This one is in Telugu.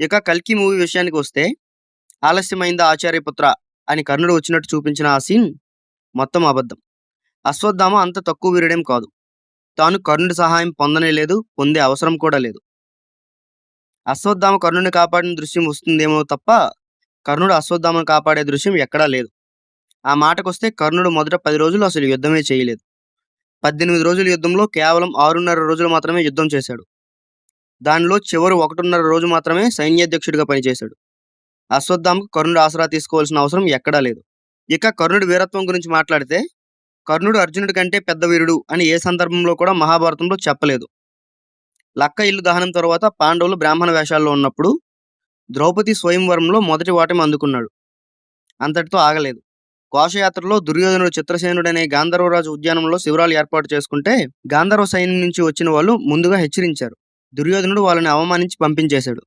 ఇక కల్కి మూవీ విషయానికి వస్తే ఆలస్యమైందా ఆచార్యపుత్ర అని కర్ణుడు వచ్చినట్టు చూపించిన ఆ సీన్ మొత్తం అబద్ధం. అశ్వత్థామ అంత తక్కువ వీరుడేం కాదు. తాను కర్ణుడి సహాయం పొందనే లేదు పొందే అవసరం కూడా లేదు. అశ్వత్థామ కర్ణుడిని కాపాడిన దృశ్యం వస్తుందేమో తప్ప కర్ణుడు అశ్వత్థామను కాపాడే దృశ్యం ఎక్కడా లేదు. ఆ మాటకొస్తే కర్ణుడు మొదట పది రోజులు అసలు యుద్ధమే చేయలేదు. పద్దెనిమిది రోజుల యుద్ధంలో కేవలం ఆరున్నర రోజులు మాత్రమే యుద్ధం చేశాడు. దానిలో చివరి ఒకటిన్నర రోజు మాత్రమే సైన్యాధ్యక్షుడిగా పనిచేశాడు. అశ్వత్థామకు కర్ణుడు ఆసరా తీసుకోవాల్సిన అవసరం ఎక్కడా లేదు. ఇక కర్ణుడి వీరత్వం గురించి మాట్లాడితే కర్ణుడు అర్జునుడి కంటే పెద్ద వీరుడు అని ఏ సందర్భంలో కూడా మహాభారతంలో చెప్పలేదు. లక్క ఇల్లు దహనం తర్వాత పాండవులు బ్రాహ్మణ వేషాల్లో ఉన్నప్పుడు ద్రౌపది స్వయంవరంలో మొదటి వాటమి అందుకున్నాడు. అంతటితో ఆగలేదు. ఘోషయాత్రలో దుర్యోధనుడు చిత్రసేనుడనే గాంధర్వరాజు ఉద్యానంలో శిబిరాలు ఏర్పాటు చేసుకుంటే గాంధర్వ సైన్యం నుంచి వచ్చిన వాళ్ళు ముందుగా హెచ్చరించారు. దుర్యోధనుడు వాళ్ళని అవమానించి పంపించేశాడు.